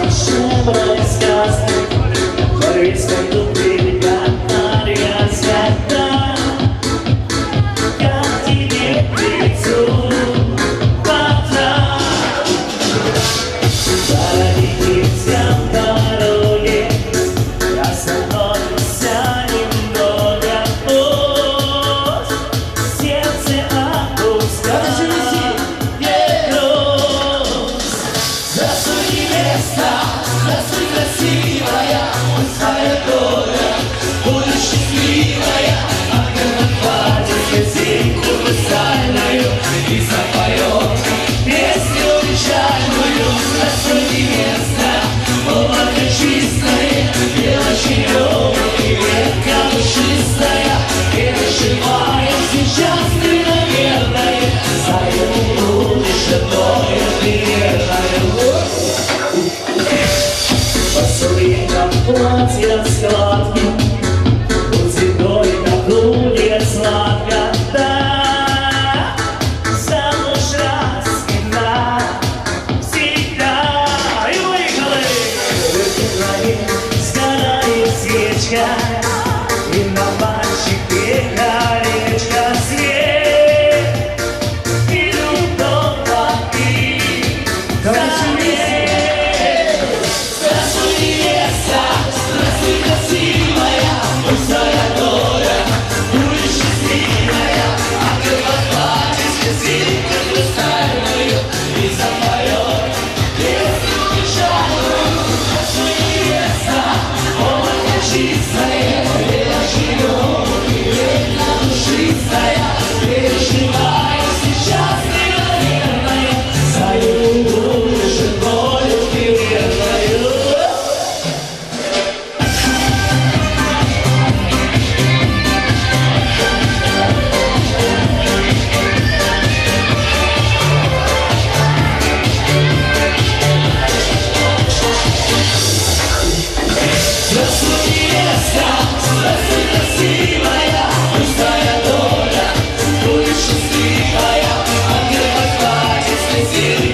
Наши брать сказки в весна, здравствуй, красивая, будешь счастливая, а когда хватит лесенку высальную и песню печальную, здравствуй, невеста, облако чистое, белочеревый, ветка душистая. платья складки, у цветной капули сладко, да, замуж раз и навсегда. И выехали! Выпивали, сгорает свечка, Brasil.